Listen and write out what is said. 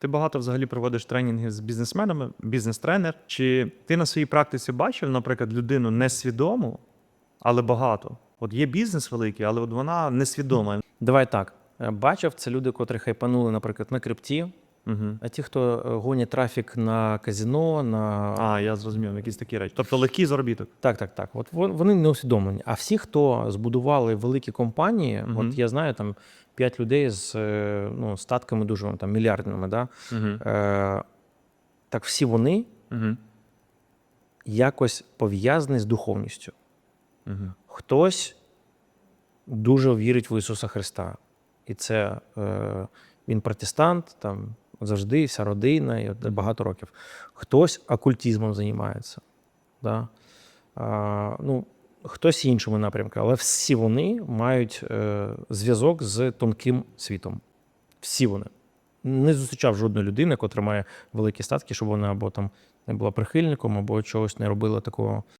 Ти багато взагалі проводиш тренінги з бізнесменами, бізнес-тренер. Чи ти на своїй практиці бачив, наприклад, людину несвідому, але багато? От є бізнес великий, але от вона несвідома. Давай так. Е, Бачив, це люди, котрі хайпанули, наприклад, на крипті, Угу. а ті, хто е, гонять трафік на казіно, на А, я зрозумів, якісь такі речі. Тобто легкий заробіток. Так, так, так. От вони не усвідомлені. А всі, хто збудували великі компанії, Мгм. от я знаю там п'ять людей з е, ну, статками дуже там мільярдними, да? Угу. е, так всі вони Угу. якось пов'язані з духовністю. Угу. Хтось дуже вірить в Ісуса Христа. І це е, він протестант, там завжди вся родина, і от багато років. Хтось окультизмом займається. Да? А, ну, хтось іншими напрямками, але всі вони мають е, зв'язок з тонким світом. Всі вони. Не зустрічав жодної людини, котра має великі статки, щоб вона або там не була прихильником, або чогось не робила такого